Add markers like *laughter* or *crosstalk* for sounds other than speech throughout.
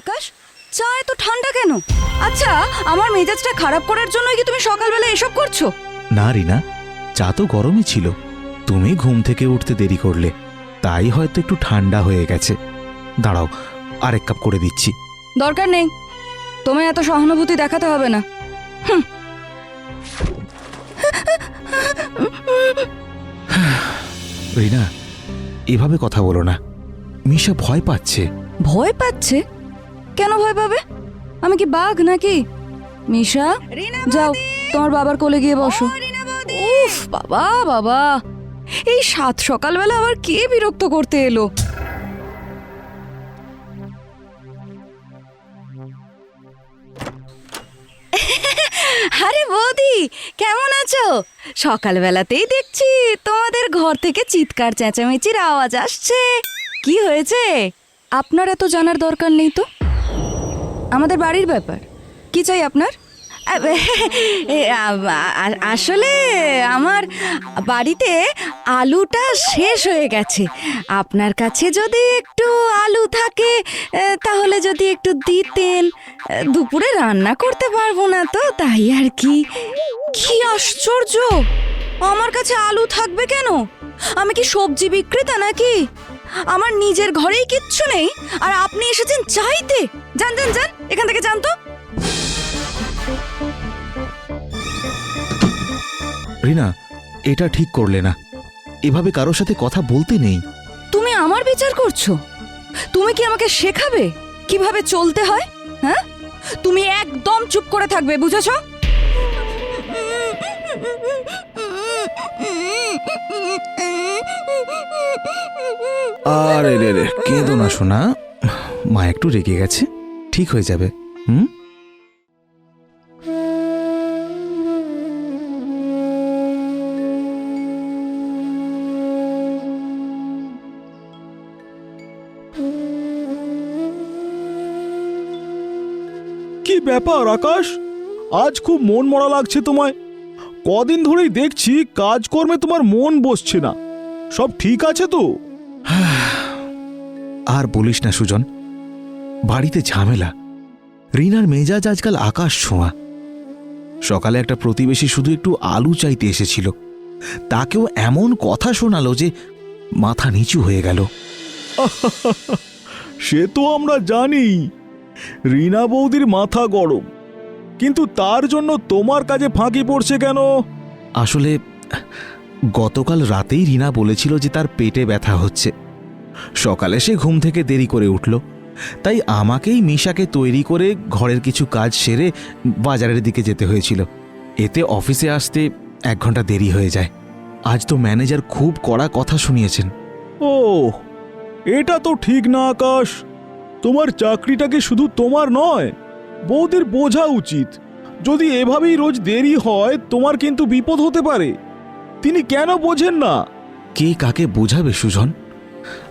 আকাশ? চা এত ঠান্ডা কেন? আচ্ছা আমার মেজাজটা খারাপ করার জন্যই কি তুমি সকালবেলা এসব করছ? না রিনা চা তো গরমই ছিল। তুমি ঘুম থেকে উঠতে দেরি করলে। তাই হয়তো একটু ঠান্ডা হয়ে গেছে। দাঁড়াও আরেক কাপ করে দিচ্ছি। দরকার নেই। তোমায় এত সহানুভূতি দেখাতে হবে না। রিনা এভাবে কথা বলো না। মিশা ভয় পাচ্ছে। ভয় পাচ্ছে? কেন ভয় পাবে? আমি কি বাঘ নাকি? মিশা যাও তোমার বাবার কোলে গিয়ে বসো। উফ বাবা বাবা! এই সাত সকালবেলা আবার কে বিরক্ত করতে এলো? আরে বৌদি কেমন আছো? সকালবেলাতেই দেখছি তোমাদের ঘর থেকে চিৎকার চেঁচামেচির আওয়াজ আসছে। কি হয়েছে? আপনার এত জানার দরকার নেই তো? আমাদের বাড়ির ব্যাপার। কি চাই আপনার? আসলে আমার বাড়িতে আলুটা শেষ হয়ে গেছে। আপনার কাছে যদি একটু আলু থাকে তাহলে যদি একটু দিতেন। দুপুরে রান্না করতে পারব না তো, তাই আর কি। কি আশ্চর্য! আমার কাছে আলু থাকবে কেন? আমি কি সবজি বিক্রেতা নাকি? আমার নিজের ঘরেই কিচ্ছু নেই আর আপনি এসেছেন চাইতে। যান যান যান এখান থেকে যান তো। রিনা এটা ঠিক করলে না। এভাবে কারোর সাথে কথা বলতে নেই। তুমি আমার বিচার করছ? তুমি কি আমাকে শেখাবে কীভাবে চলতে হয়? হ্যাঁ? তুমি একদম চুপ করে থাকবে বুঝেছ? আরে রে রে কেঁদো না শোনা মা একটু রেগে গেছে। ঠিক হয়ে যাবে, হুম? কি ব্যাপার, আকাশ? আজ খুব মন মরা লাগছে তোমায়। কদিন ধরেই দেখছি কাজকর্মে তোমার মন বসছে না। সব ঠিক আছে তো? *sighs* আর বলিস না সুজন। বাড়িতে ঝামেলা। রিনার মেজাজ আজকাল আকাশ ছোঁয়া। সকালে একটা প্রতিবেশী শুধু একটু আলু চাইতে এসেছিল। তাকেও এমন কথা শোনালো যে মাথা নিচু হয়ে গেল। *laughs* সে তো আমরা জানি। রিনা বৌদির মাথা গরম। কিন্তু তার জন্য তোমার কাজে ফাঁকি পড়ছে কেন? আসলে গতকাল রাতেই রিনা বলেছিল যে তার পেটে ব্যথা হচ্ছে। সকালে সে ঘুম থেকে দেরি করে উঠল। তাই আমাকেই মিশাকে তৈরি করে ঘরের কিছু কাজ সেরে বাজারের দিকে যেতে হয়েছিল। এতে অফিসে আসতে এক ঘণ্টা দেরি হয়ে যায়। আজ তো ম্যানেজার খুব কড়া কথা শুনিয়েছেন। ও এটা তো ঠিক না আকাশ। তোমার চাকরিটাকে শুধু তোমার নয়? বৌদির বোঝা উচিত। যদি এভাবেই রোজ দেরি হয় তোমার কিন্তু বিপদ হতে পারে। তিনি কেন বোঝেন না? কে কাকে বোঝাবে সুজন?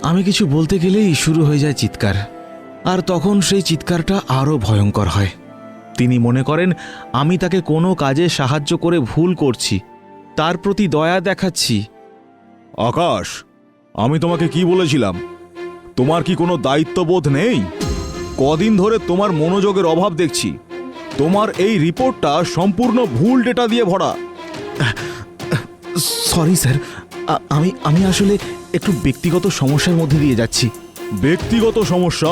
আমি কিছু বলতে গেলেই শুরু হয়ে যায় চিৎকার। আর তখন সেই চিৎকারটা আরও ভয়ঙ্কর হয়। তিনি মনে করেন আমি তাকে কোনো কাজে সাহায্য করে ভুল করছি। তার প্রতি দয়া দেখাচ্ছি। আকাশ আমি তোমাকে কি বলেছিলাম? তোমার কি কোনো দায়িত্ববোধ নেই? কদিন ধরে তোমার মনোযোগের অভাব দেখছি। তোমার এই রিপোর্টটা সম্পূর্ণ ভুল ডেটা দিয়ে ভরা। Sorry sir. আমি আমি আসলে একটু ব্যক্তিগত সমস্যার মধ্যে দিয়ে যাচ্ছি। ব্যক্তিগত সমস্যা?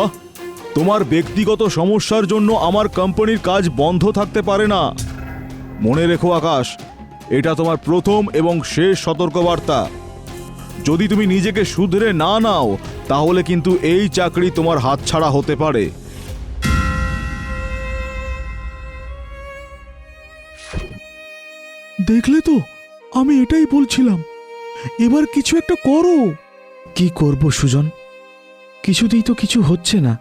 তোমার ব্যক্তিগত সমস্যার জন্য আমার কোম্পানির কাজ বন্ধ থাকতে পারে না। মনে রেখো আকাশ এটা তোমার প্রথম এবং শেষ সতর্কবার্তা। যদি তুমি নিজেকে শুধরে না নাও তাহলে কিন্তু এই চাকরি তোমার হাতছাড়া হতে পারে। দেখলে তো আমি এটাই বলছিলাম। এবার কিছু একটা করো। কি করব সুজন? কিছুতেই তো কিছু হচ্ছে না।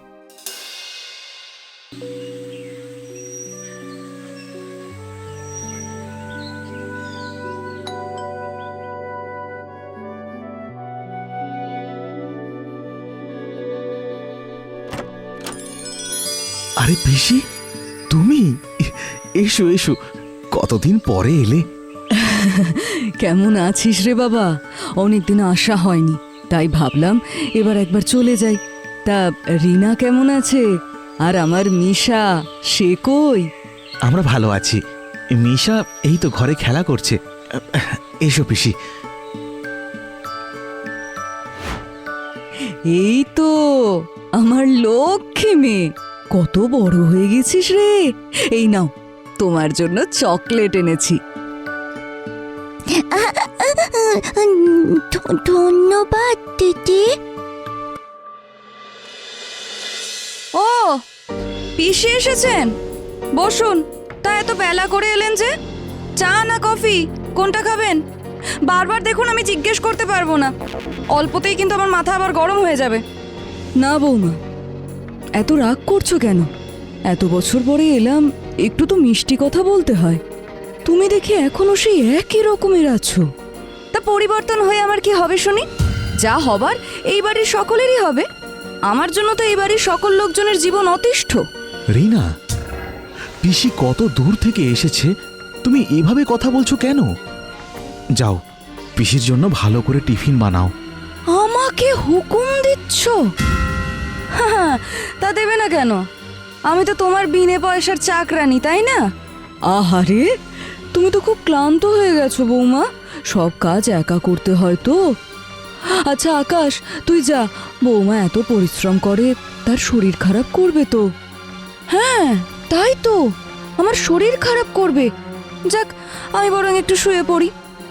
আরে পিসি তুমি? এসো এসো। কতদিন পরে এলে? কেমন আছিস রে বাবা? অনেকদিন আসা হয়নি। তাই ভাবলাম এবার একবার চলে যাই। তা রিনা কেমন আছে? আর আমার মিশা সে কই? আমরা ভালো আছি। মিশা এই তো ঘরে খেলা করছে। এসো পিসি। এই তো আমার লক্ষ্মী মেয়ে। কত বড় হয়ে গেছিস রে। এই নাও তোমার জন্য চকলেট এনেছি। ধন্যবাদ দিদি। ও পিসে এসেছেন। বসুন তা এত বেলা করে এলেন যে। চা না কফি কোনটা খাবেন? বারবার দেখুন আমি জিজ্ঞেস করতে পারব না। অল্পতেই কিন্তু আমার মাথা আবার গরম হয়ে যাবে। না বৌমা এত রাগ করছ কেন? এত বছর পরে এলাম একটু তো মিষ্টি কথা বলতে হয়। তুমি দেখি এখনও সেই একই রকমের আছো। তা পরিবর্তন হয়ে আমার কি হবে শুনি? যা হবার এই বাড়ির সকলেরই হবে। আমার জন্য তো এই বাড়ির সকল লোকজনের জীবন অতিষ্ঠ। রিনা পিসি কত দূর থেকে এসেছে? তুমি এভাবে কথা বলছো কেন? যাও পিসির জন্য ভালো করে টিফিন বানাও। আমাকে হুকুম দিচ্ছ? *laughs* তা দেবে না কেন? আমি তো তোমার বিনে পয়সার চাকরানি, তাই না? আহারে, তুমি তো খুব ক্লান্ত হয়ে গেছো বৌমা। সব কাজ একা করতে হয় তো। আচ্ছা আকাশ, তুই যা। বৌমা এত পরিশ্রম করে, তার শরীর খারাপ করবে তো। হ্যাঁ তাই তো। আমার শরীর খারাপ করবে। যাক, আমি বরং একটু শুয়ে পড়ি।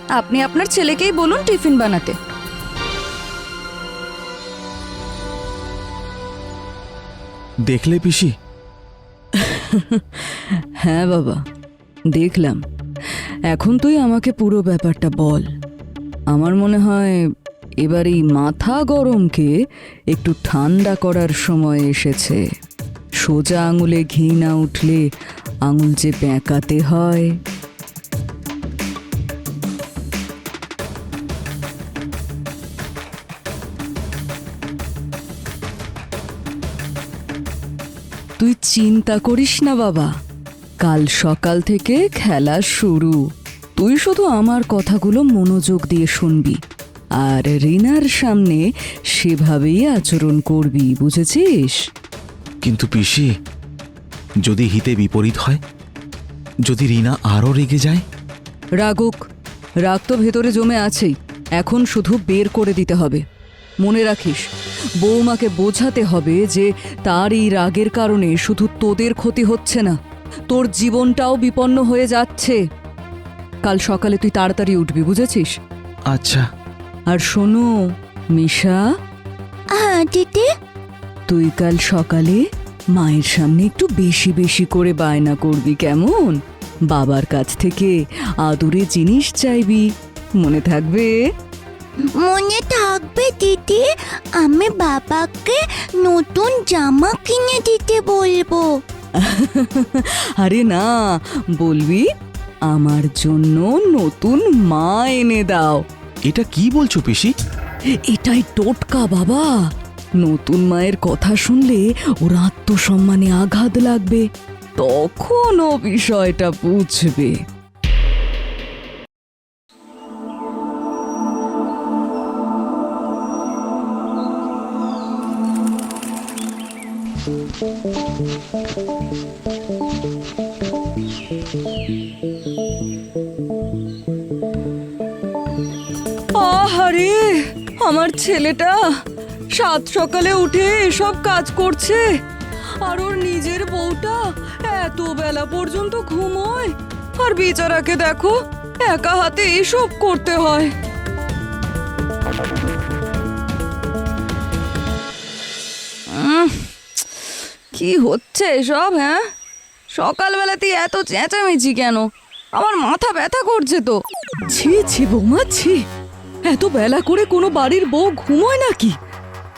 আপনি আপনার ছেলেকেই বলুন টিফিন বানাতে। দেখলে পিসি? হ্যাঁ বাবা, দেখলাম। এখন তুই আমাকে পুরো ব্যাপারটা বল। আমার মনে হয় এবার এই মাথা গরমকে একটু ঠান্ডা করার সময় এসেছে। সোজা আঙুলে ঘি না উঠলে আঙুল যে বেঁকাতে হয়। চিন্তা করিস না বাবা। কাল সকাল থেকে খেলা শুরু। তুই শুধু আমার কথাগুলো মনোযোগ দিয়ে শুনবি। আর রিনার সামনে সেভাবেই আচরণ করবি বুঝেছিস? কিন্তু পিসি যদি হিতে বিপরীত হয়? যদি রিনা আরও রেগে যায়? রাগুক রাগ তো ভেতরে জমে আছেই। এখন শুধু বের করে দিতে হবে। মনে রাখিস বৌমাকে বোঝাতে হবে যে তার এই রাগের কারণে শুধু তোদের ক্ষতি হচ্ছে না তোর জীবনটাও বিপন্ন হয়ে যাচ্ছে। কাল সকালে তুই তাড়াতাড়ি উঠবি বুঝেছিস? আচ্ছা। আর শোনো মিশা। হ্যাঁ দিদি। তুই কাল সকালে মায়ের সামনে একটু বেশি বেশি করে বায়না করবি কেমন? বাবার কাছ থেকে আদুরে জিনিস চাইবি মনে থাকবে? মনে থাকবে দিদি আমি বাবাকে নতুন জামা কিনে দিতে বলব। আরে না বলবি আমার জন্য নতুন মা এনে দাও। এটা কি বলছো পিসি? এটাই টোটকা বাবা। নতুন মায়ের কথা শুনলে ওর আত্মসম্মানে আঘাত লাগবে তখন ও বিষয়টা বুঝবে। আমার ছেলেটা সাত সকালে উঠে এসব কাজ করছে, আর ওর নিজের বউটা এত বেলা পর্যন্ত ঘুমোয়, আর বেচারাকে দেখো, একা হাতে এসব করতে হয়। কি হচ্ছে এসব হ্যাঁ? সকালবেলাতেই এত চেঁচামেচি কেন? আমার মাথা ব্যথা করছে তো। ছি ছি বৌমা ছি। এত বেলা করে কোনো বাড়ির বউ ঘুমোয় নাকি?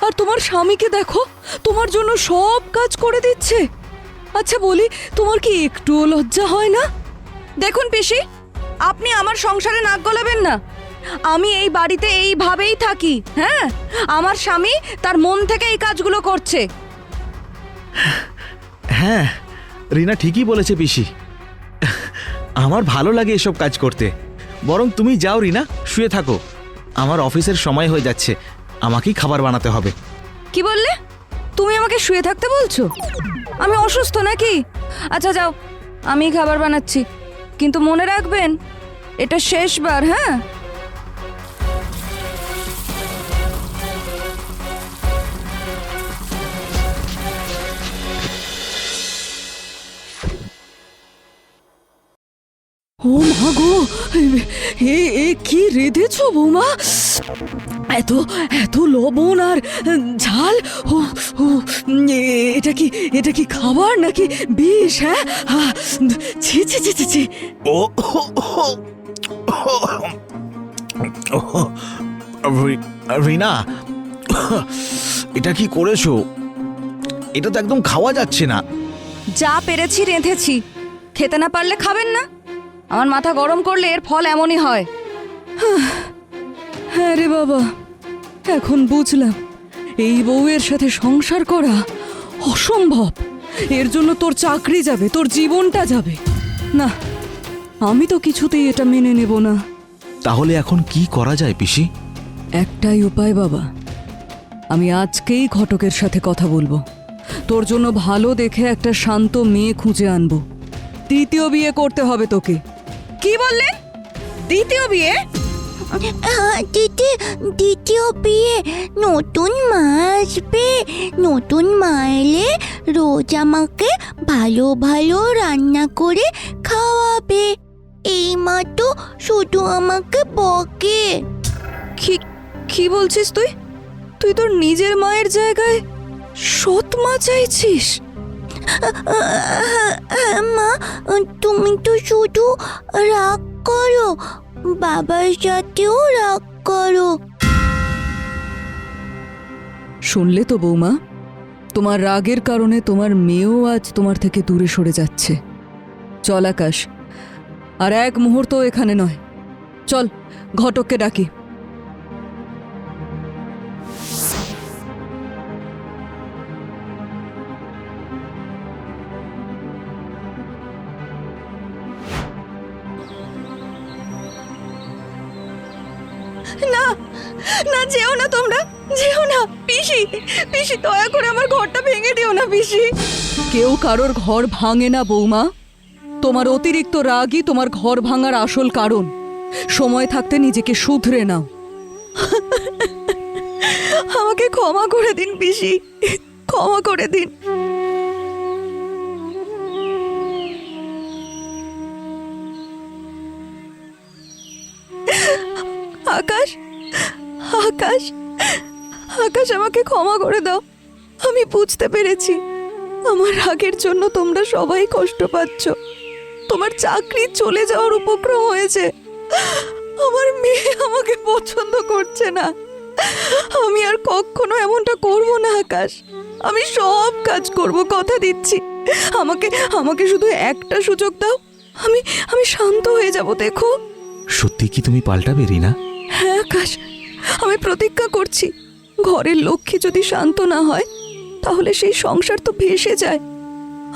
আর তোমার স্বামীকে দেখো তোমার জন্য সব কাজ করে দিচ্ছে। আচ্ছা বলি তোমার কি একটুও লজ্জা হয় না? দেখুন পিসি আপনি আমার সংসারে নাক গলাবেন না। আমি এই বাড়িতে এইভাবেই থাকি হ্যাঁ? আমার স্বামী তার মন থেকে এই কাজগুলো করছে। হ্যাঁ রিনা ঠিকই বলেছে পিসি। আমার ভালো লাগে এসব কাজ করতে। বরং তুমি যাও রিনা, শুয়ে থাকো। আমার অফিসের সময় হয়ে যাচ্ছে। আমাকেই খাবার বানাতে হবে। কি বললে? তুমি আমাকে শুয়ে থাকতে বলছো? আমি অসুস্থ নাকি? আচ্ছা যাও। আমি খাবার বানাচ্ছি। কিন্তু মনে রাখবেন, এটা শেষবার হ্যাঁ? ও মা গো এ এ কি রেঁধেছো বৌমা? এত এত লবণ আর ঝাল? ও ও এ- এটা কি এটা কি খাবার নাকি বিষ হ্যাঁ? ছি ছি ছি ছি ছি। ও রি- রিনা এটা কি করেছ? এটা তো একদম খাওয়া যাচ্ছে না। যা পেরেছি রেঁধেছি। খেতে না পারলে খাবেন না। আমার মাথা গরম করলে এর ফল এমনই হয়। হ্যাঁ রে বাবা এখন বুঝলাম এই বউয়ের সাথে সংসার করা অসম্ভব। এর জন্য তোর চাকরি যাবে তোর জীবনটা যাবে। না আমি তো কিছুতেই এটা মেনে নেব না। তাহলে এখন কি করা যায় পিসি? একটাই উপায় বাবা আমি আজকেই ঘটকের সাথে কথা বলব। তোর জন্য ভালো দেখে একটা শান্ত মেয়ে খুঁজে আনব। তৃতীয় বিয়ে করতে হবে তোকে। কি বললেন দ্বিতীয় বিয়ে? দিদি দ্বিতীয় বিয়ে। নতুন মা আসবে। নতুন মা এলে রোজ আমাকে ভালো ভালো রান্না করে খাওয়াবে। এই মা তো শুধু আমাকে বকে। কি কি বলছিস তুই? তুই তোর নিজের মায়ের জায়গায় সৎ মা চাইছিস? মা, তুমি তো শুধু রাগ করো, বাবার সাথেও রাগ করো। শুনলে তো বৌমা, তোমার রাগের কারণে তোমার মেয়েও আজ তোমার থেকে দূরে সরে যাচ্ছে। চল আকাশ, আর এক মুহূর্ত এখানে নয়। চল, ঘটককে ডাকি। পিসি দয়া করে আমার ঘরটা ভেঙে দিও না পিসি। কেউ কারোর ঘর ভাঙে না বৌমা। তোমার অতিরিক্ত রাগই তোমার ঘর ভাঙার আসল কারণ। সময় থাকতে নিজেকে শুধরে নাও। আমাকে ক্ষমা করে দিন পিসি। ক্ষমা করে দিন। আকাশ আকাশ। আকাশ আমাকে ক্ষমা করে দাও। আমি বুঝতে পেরেছি। আমার রাগের জন্য তোমরা সবাই কষ্ট পাচ্ছ। তোমার চাকরি চলে যাওয়ার উপক্রম হয়েছে। আমার মেয়ে আমাকে পছন্দ করছে না। আমি আর কখনো এমনটা করব না আকাশ। আমি সব কাজ করব কথা দিচ্ছি। আমাকে আমাকে শুধু একটা সুযোগ দাও। আমি আমি শান্ত হয়ে যাব দেখো। সত্যি কি তুমি পাল্টাবে রিনা? হ্যাঁ আকাশ। আমি প্রতিজ্ঞা করছি। ঘরের লক্ষ্মী যদি শান্ত না হয়, তাহলে সেই সংসার তো ভেসে যায়।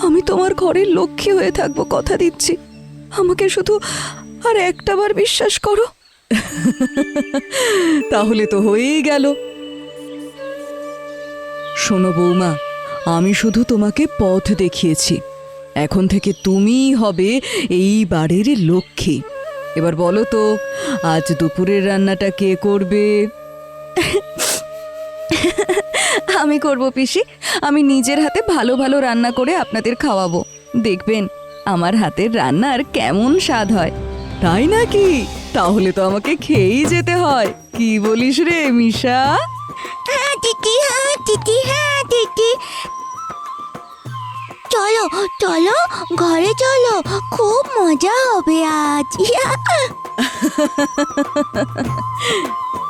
আমি তোমার ঘরের লক্ষ্মী হয়ে থাকব, কথা দিচ্ছি। আমাকে শুধু আর একটাবার বিশ্বাস করো। তাহলে তো হয়েই গেল। শোনো বৌমা, আমি শুধু তোমাকে পথ দেখিয়েছি। এখন থেকে তুমিই হবে এই বাড়ির লক্ষ্মী। এবার বলো তো, আজ দুপুরের রান্নাটা কে করবে? আমি করব পিসি। আমি নিজের হাতে ভালো ভালো রান্না করে আপনাদের খাওয়াবো। দেখবেন, আমার হাতের রান্নার কেমন স্বাদ হয়। তাই নাকি? তাহলে তো আমাকে খেয়েই যেতে হয়। কি বলিস রে, মিশা? হ্যাঁ হ্যাঁ হ্যাঁ চলো চলো, ঘরে চলো। খুব মজা হবে আজ। *laughs*